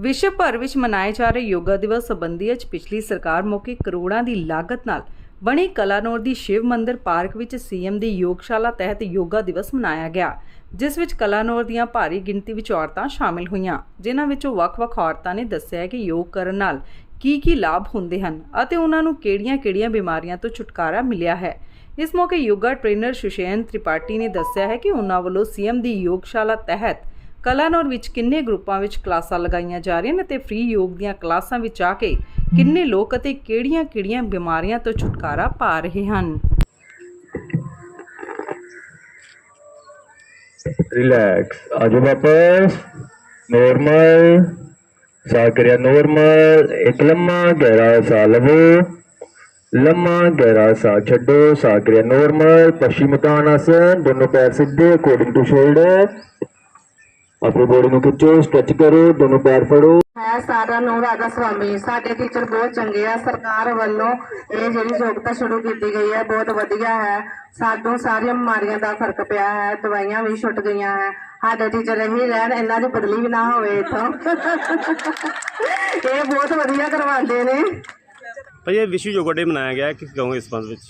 ਵਿਸ਼ਵ ਭਰ ਵਿੱਚ ਮਨਾਏ ਜਾ ਰਹੇ ਯੋਗਾ ਦਿਵਸ ਸੰਬੰਧੀ ਅੱਜ ਪਿਛਲੀ ਸਰਕਾਰ ਮੌਕੇ ਕਰੋੜਾਂ ਦੀ ਲਾਗਤ ਨਾਲ ਬਣੀ ਕਲਾਨੌਰ ਦੀ ਸ਼ਿਵ ਮੰਦਿਰ ਪਾਰਕ ਵਿੱਚ ਸੀਐਮ ਦੀ ਯੋਗਸ਼ਾਲਾ ਤਹਿਤ ਯੋਗਾ ਦਿਵਸ ਮਨਾਇਆ ਗਿਆ, ਜਿਸ ਵਿੱਚ ਕਲਾਨੌਰ ਦੀਆਂ ਭਾਰੀ ਗਿਣਤੀ ਵਿੱਚ ਔਰਤਾਂ ਸ਼ਾਮਿਲ ਹੋਈਆਂ। ਜਿਨ੍ਹਾਂ ਵਿੱਚੋਂ ਵੱਖ-ਵੱਖ ਔਰਤਾਂ ਨੇ ਦੱਸਿਆ ਕਿ ਯੋਗ ਕਰਨ ਨਾਲ ਕੀ-ਕੀ ਲਾਭ ਹੁੰਦੇ ਹਨ ਅਤੇ ਉਹਨਾਂ ਨੂੰ ਕਿਹੜੀਆਂ-ਕਿਹੜੀਆਂ ਬਿਮਾਰੀਆਂ ਤੋਂ ਛੁਟਕਾਰਾ ਮਿਲਿਆ ਹੈ। ਇਸ ਮੌਕੇ ਯੋਗਾ ਟ੍ਰੇਨਰ ਸੁਸ਼ੇਨ ਤ੍ਰਿਪਾਠੀ ਨੇ ਦੱਸਿਆ ਹੈ ਕਿ ਉਹਨਾਂ ਵੱਲੋਂ ਸੀਐਮ ਦੀ ਯੋਗਸ਼ਾਲਾ ਤਹਿਤ ਕਲਾ ਕਲਾਨੌਰ ਵਿੱਚ ਕਿੰਨੇ ਗਰੁੱਪਾਂ ਵਿੱਚ ਕਲਾਸਾਂ ਲਗਾਈਆਂ ਜਾ ਰਹੀਆਂ ਨੇ ਤੇ ਫ੍ਰੀ ਯੋਗ ਦੀਆਂ ਕਲਾਸਾਂ ਵਿੱਚ ਆ ਕੇ ਕਿੰਨੇ ਲੋਕ ਅਤੇ ਕਿਹੜੀਆਂ-ਕਿਹੜੀਆਂ ਬਿਮਾਰੀਆਂ ਤੋਂ ਛੁਟਕਾਰਾ ਪਾ ਰਹੇ ਹਨ? ਰਿਲੈਕਸ ਆਜੋ ਵਾਪਸ। ਨੋਰਮਲ ਸਾਕਰਿਆ ਨੋਰਮਲ ਇੱਕ ਲੰਮਾ ਗਹਿਰਾ ਸਾਹ ਲਵੋ। ਲੰਮਾ ਗਹਿਰਾ ਸਾਹ ਛੱਡੋ। ਸਾਕਰਿਆ ਨੋਰਮਲ ਪਸ਼ਚਿਮ ਤਾਨਾਸਨ ਦੋਨੋਂ ਪੈਰ ਸਿੱਧੇ ਅਕੋਰਡਿੰਗ ਟੂ ਸ਼ੋਲਡਰ ਆਪਣੀ ਬੋਡੀ ਨੂੰ ਖਿੱਚੋ ਸਟ੍ਰੈਚ ਕਰੋ ਦੋਨੋਂ ਪੈਰ ਫੜੋ। ਹੈ ਸਾਰਾ ਨੂੰ ਰਾਧਾ ਸੁਆਮੀ ਸਾਡੇ ਟੀਚਰ ਬਹੁਤ ਚੰਗੇ ਆ। ਸਰਕਾਰ ਵੱਲੋਂ ਇਹ ਜਿਹੜੀ ਯੋਗਤਾ ਸ਼ੁਰੂ ਕੀਤੀ ਗਈ ਹੈ ਬਹੁਤ ਵਧੀਆ ਹੈ। ਸਾਡੋਂ ਸਾਰੀਆਂ ਬਿਮਾਰੀਆਂ ਦਾ ਫ਼ਰਕ ਪਿਆ ਹੈ ਦਵਾਈਆਂ ਵੀ ਛੁੱਟ ਗਈਆਂ ਹੈ। ਸਾਡੇ ਟੀਚਰ ਇਹੀ ਰਹਿਣ ਇਹਨਾਂ ਦੀ ਬਦਲੀ ਵੀ ਨਾ ਹੋਵੇ ਇਥੋਂ। ਇਹ ਬਹੁਤ ਵਧੀਆ ਕਰਵਾਉਂਦੇ ਨੇ। ਭਾਈ ਇਹ ਵਿਸ਼ਵ ਯੋਗਾ ਡੇ ਮਨਾਇਆ ਗਿਆ ਕਿਸ ਗਾਉਂ ਇਸ ਸੰਬੰਧ ਵਿੱਚ?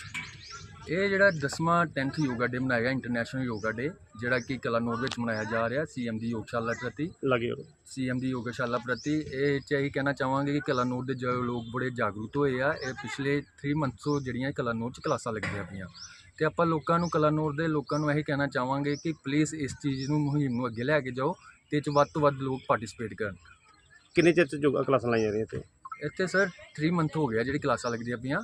ਇਹ ਜਿਹੜਾ 10ਵਾਂ 10th ਯੋਗਾ ਡੇ ਮਨਾਇਆ ਗਿਆ ਇੰਟਰਨੈਸ਼ਨਲ ਯੋਗਾ ਡੇ ਜਿਹੜਾ ਕਿ ਕਲਾਨੌਰ ਵਿੱਚ ਮਨਾਇਆ ਜਾ ਰਿਹਾ ਸੀਐਮ ਦੀ ਯੋਗਸ਼ਾਲਾ ਪ੍ਰਤੀ। ਲੱਗੇ ਹੋ ਸੀਐਮ ਦੀ ਯੋਗਸ਼ਾਲਾ ਪ੍ਰਤੀ ਇਹ ਚ ਇਹੀ ਕਹਿਣਾ ਚਾਹਾਂਗੇ ਕਿ ਕਲਾਨੌਰ ਦੇ ਜੋ ਲੋਕ ਬੜੇ ਜਾਗਰੂਕ ਹੋਏ ਆ ਇਹ ਪਿਛਲੇ 3 ਮੰਥਸ ਤੋਂ ਜਿਹੜੀਆਂ ਕਲਾਨੌਰ ਚ ਕਲਾਸਾਂ ਲੱਗਦੀਆਂ ਪਈਆਂ। ਤੇ ਆਪਾਂ ਲੋਕਾਂ ਨੂੰ ਕਲਾਨੌਰ ਦੇ ਲੋਕਾਂ ਨੂੰ ਇਹੀ ਕਹਿਣਾ ਚਾਹਾਂਗੇ ਕਿ ਪਲੀਜ਼ ਇਸ ਚੀਜ਼ ਨੂੰ ਮੁਹਿੰਮ ਨੂੰ ਅੱਗੇ ਲੈ ਕੇ ਜਾਓ ਤੇ ਇਹ ਚ ਵੱਧ ਤੋਂ ਵੱਧ ਲੋਕ ਪਾਰਟਿਸਿਪੇਟ ਕਰਨ। ਕਿੰਨੇ ਚਿਰ ਚ ਯੋਗਾ ਕਲਾਸਾਂ ਲਾਈਆਂ ਜਾ ਰਹੀਆਂ ਤੇ ਇੱਥੇ ਸਰ 3 ਮੰਥ ਹੋ ਗਿਆ ਜਿਹੜੀ ਕਲਾਸਾਂ ਲੱਗਦੀਆਂ ਪਈਆਂ।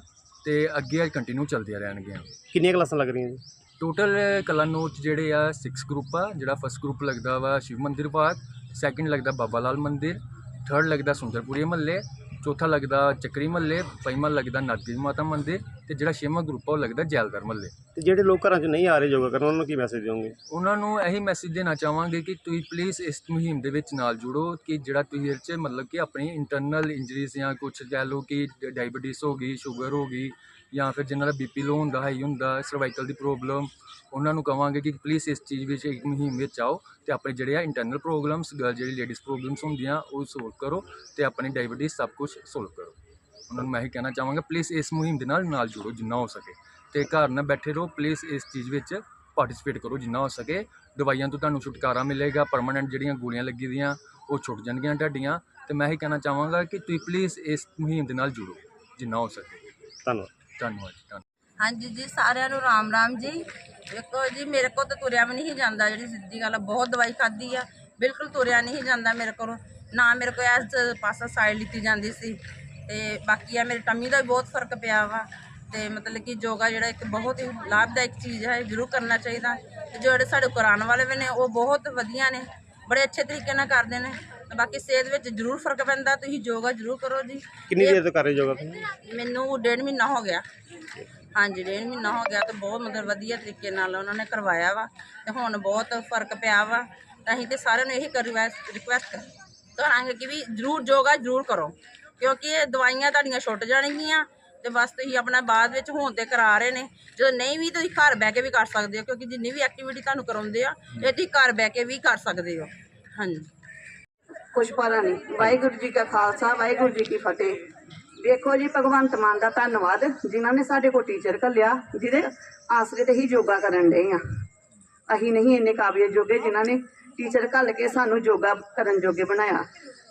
ਤੇ ਅੱਗੇ ਕੰਟੀਨਿਊ ਚੱਲਦੀਆਂ ਰਹਿਣਗੀਆਂ। ਕਿੰਨੀਆਂ ਕਲਾਸਾਂ ਲੱਗ ਰਹੀਆਂ ਜੀ? ਟੋਟਲ ਕਲਾਨੌਰ 'ਚ ਜਿਹੜੇ ਆ 6 ਗਰੁੱਪ ਆ ਜਿਹੜਾ ਫਸਟ ਗਰੁੱਪ ਲੱਗਦਾ ਵਾ ਸ਼ਿਵ ਮੰਦਿਰ ਪਾਰਕ ਸੈਕਿੰਡ ਲੱਗਦਾ ਬਾਬਾ ਲਾਲ ਮੰਦਿਰ ਥਰਡ ਲੱਗਦਾ ਸੁੰਦਰਪੁਰੀ ਮਹੱਲੇ ਚੌਥਾ ਲੱਗਦਾ ਚੱਕਰੀ ਮਹੱਲੇ ਪੰਜਵਾਂ ਲੱਗਦਾ ਨਾਗਰੀ ਮਾਤਾ ਮੰਦਿਰ ਤੇ ਜਿਹੜਾ ਛੇਵਾਂ ਗਰੁੱਪ ਆ ਉਹ ਲੱਗਦਾ ਜੈਲਦਰ ਮਹੱਲੇ। ਤੇ ਜਿਹੜੇ ਲੋਕ ਘਰਾਂ 'ਚ ਨਹੀਂ ਆ ਰਹੇ ਯੋਗਾ ਕਰਨ ਉਹਨਾਂ ਨੂੰ ਕੀ ਮੈਸੇਜ ਦਿਓਗੇ? ਉਹਨਾਂ ਨੂੰ ਇਹੀ ਮੈਸੇਜ ਦੇਣਾ ਚਾਹਾਂਗੇ ਕਿ ਤੁਸੀਂ ਪਲੀਜ਼ ਇਸ ਮੁਹਿੰਮ ਦੇ ਵਿੱਚ ਨਾਲ ਜੁੜੋ ਕਿ ਜਿਹੜਾ ਤੁਸੀਂ ਇਹ 'ਚ ਮਤਲਬ ਕਿ ਆਪਣੀ ਇੰਟਰਨਲ ਇੰਜਰੀਜ਼ ਜਾਂ ਕੁਝ ਕਹਿ ਲਓ ਕਿ ਡਾਇਬੀਟੀਜ਼ ਹੋ ਗਈ ਸ਼ੂਗਰ ਹੋ ਗਈ ਜਾਂ ਫਿਰ ਜਿਨ੍ਹਾਂ ਦਾ ਬੀਪੀ ਲੋ ਹੁੰਦਾ ਹਾਈ ਹੁੰਦਾ ਸਰਵਾਈਕਲ ਦੀ ਪ੍ਰੋਬਲਮ ਉਹਨਾਂ ਨੂੰ ਕਵਾਂਗੇ ਕਿ ਪਲੀਜ਼ ਇਸ ਚੀਜ਼ ਵਿੱਚ ਇੱਕ ਮੁਹਿੰਮ ਵਿੱਚ ਆਓ ਤੇ ਆਪਣੇ ਜਿਹੜੇ ਆ ਇੰਟਰਨਲ ਪ੍ਰੋਬਲਮਸ ਜਿਹੜੀ ਲੇਡੀਜ਼ ਪ੍ਰੋਬਲਮਸ ਹੁੰਦੀਆਂ ਉਹ ਸੋਲਵ ਕਰੋ ਤੇ ਆਪਣੀ ਡਾਇਬੀਟੀਜ਼ ਸਭ ਕੁਝ ਸੋਲਵ ਕਰੋ। ਉਹਨਾਂ ਨੂੰ ਮੈਂ ਇਹੀ ਕਹਿਣਾ ਚਾਹਾਂਗਾ ਪਲੀਜ਼ ਇਸ ਮੁਹਿੰਮ ਦੇ ਨਾਲ ਨਾਲ ਜੁੜੋ ਜਿੰਨਾ ਹੋ ਸਕੇ। ਤੇ ਘਰ ਨਾ ਬੈਠੇ ਰਹੋ ਪਲੀਜ਼ ਇਸ ਚੀਜ਼ ਵਿੱਚ ਪਾਰਟਿਸਿਪੇਟ ਕਰੋ ਜਿੰਨਾ ਹੋ ਸਕੇ। ਦਵਾਈਆਂ ਤੋਂ ਤੁਹਾਨੂੰ ਛੁਟਕਾਰਾ ਮਿਲੇਗਾ ਪਰਮਾਨੈਂਟ ਜਿਹੜੀਆਂ ਗੋਲੀਆਂ ਲੱਗੀ ਦੀਆਂ ਉਹ ਛੁੱਟ ਜਾਣਗੀਆਂ ਤੁਹਾਡੀਆਂ। ਤੇ ਮੈਂ ਇਹੀ ਕਹਿਣਾ ਚਾਹਾਂਗਾ ਕਿ ਤੁਸੀਂ ਪਲੀਜ਼ ਇਸ ਮੁਹਿੰਮ ਦੇ ਨਾਲ ਜੁੜੋ ਜਿੰਨਾ ਹੋ ਸਕੇ। ਧੰਨਵਾਦ। ਧੰਨਵਾਦ ਜੀ ਧੰਨਵਾਦ। ਹਾਂਜੀ ਜੀ ਸਾਰਿਆਂ ਨੂੰ ਰਾਮ ਰਾਮ ਜੀ। ਵੇਖੋ ਜੀ ਮੇਰੇ ਕੋਲ ਤਾਂ ਤੁਰਿਆ ਵੀ ਨਹੀਂ ਜਾਂਦਾ ਜਿਹੜੀ ਸਿੱਧੀ ਗੱਲ ਆ ਬਹੁਤ ਦਵਾਈ ਖਾਧੀ ਆ। ਬਿਲਕੁਲ ਤੁਰਿਆ ਨਹੀਂ ਜਾਂਦਾ ਮੇਰੇ ਕੋਲ। ਨਾ ਮੇਰੇ ਕੋਲ ਇਸ ਪਾਸਾ ਸਾਈਡ ਲਿੱਤੀ ਜਾਂਦੀ ਸੀ। ਤੇ ਬਾਕੀ ਆ ਮੇਰੀ ਟੰਮੀ ਦਾ ਵੀ ਬਹੁਤ ਫ਼ਰਕ ਪਿਆ ਵਾ ਤੇ ਮਤਲਬ ਕਿ ਯੋਗਾ ਜਿਹੜਾ ਇੱਕ ਬਹੁਤ ਹੀ ਲਾਭਦਾਇਕ ਚੀਜ਼ ਹੈ ਜ਼ਰੂਰ ਕਰਨਾ ਚਾਹੀਦਾ। ਤੇ ਜਿਹੜੇ ਸਾਡੇ ਕੁਰਾਨ ਵਾਲੇ ਵੀ ਨੇ ਉਹ ਬਹੁਤ ਵਧੀਆ ਨੇ ਬੜੇ ਅੱਛੇ ਤਰੀਕੇ ਨਾਲ ਕਰਦੇ ਨੇ। ਤੇ ਬਾਕੀ ਸਿਹਤ ਵਿੱਚ ਜ਼ਰੂਰ ਫ਼ਰਕ ਪੈਂਦਾ ਤੁਸੀਂ ਯੋਗਾ ਜ਼ਰੂਰ ਕਰੋ ਜੀ। ਕਿੰਨੀ ਦੇਰ ਤੋਂ ਕਰ ਰਹੇ ਯੋਗਾ ਤੁਸੀਂ? ਮੈਨੂੰ ਡੇਢ ਮਹੀਨਾ ਹੋ ਗਿਆ। ਹਾਂਜੀ ਡੇਢ ਮਹੀਨਾ ਹੋ ਗਿਆ ਤੇ ਬਹੁਤ ਮਤਲਬ ਵਧੀਆ ਤਰੀਕੇ ਨਾਲ ਉਹਨਾਂ ਨੇ ਕਰਵਾਇਆ ਵਾ। ਤੇ ਹੁਣ ਬਹੁਤ ਫ਼ਰਕ ਪਿਆ ਵਾ। ਤਾਂ ਅਸੀਂ ਤੇ ਸਾਰਿਆਂ ਨੂੰ ਇਹੀ ਰਿਕੁਐਸਟ ਕਰਾਂਗੇ ਕਿ ਵੀ ਜ਼ਰੂਰ ਯੋਗਾ ਜ਼ਰੂਰ ਕਰੋ। ਕਿਉਂਕਿ ਇਹ ਦਵਾਈਆਂ ਤੁਹਾਡੀਆਂ ਛੁੱਟ ਜਾਣਗੀਆਂ ਤੇ ਬਸ ਤੁਸੀਂ ਆਪਣਾ ਬਾਅਦ ਵਿੱਚ ਹੋਣ ਤੇ ਕਰਾ ਰਹੇ ਨੇ। ਜਦੋਂ ਨਹੀਂ ਵੀ ਤੁਸੀਂ ਘਰ ਬਹਿ ਕੇ ਵੀ ਕਰ ਸਕਦੇ ਹੋ, ਕਿਉਂਕਿ ਜਿੰਨੀ ਵੀ ਐਕਟੀਵਿਟੀ ਤੁਹਾਨੂੰ ਕਰਾਉਂਦੇ ਆ, ਇਹ ਤੁਸੀਂ ਘਰ ਬਹਿ ਕੇ ਵੀ ਕਰ ਸਕਦੇ ਹੋ। ਹਾਂਜੀ। ਕੁਛ ਪਤਾ ਨਹੀਂ। ਵਾਹਿਗੁਰੂ ਜੀ ਕਾ ਖਾਲਸਾ, ਵਾਹਿਗੁਰੂ ਜੀ ਕੀ ਫਤਿਹ। ਦੇਖੋ ਜੀ, ਭਗਵੰਤ ਮਾਨ ਦਾ ਧੰਨਵਾਦ, ਜਿਨ੍ਹਾਂ ਨੇ ਸਾਡੇ ਕੋਲ ਟੀਚਰ ਘੱਲਿਆ, ਜਿਹਦੇ ਆਸਰੇ ਤੇ ਹੀ ਯੋਗਾ ਕਰਨ ਡਏ ਆ। ਅਸੀਂ ਨਹੀਂ ਇੰਨੇ ਕਾਬਿਲ ਜੋਗੇ ਜਿਨ੍ਹਾਂ ਨੇ ਟੀਚਰ ਘੱਲ ਕੇ ਸਾਨੂੰ ਯੋਗਾ ਕਰਨ ਜੋਗੇ ਬਣਾਇਆ।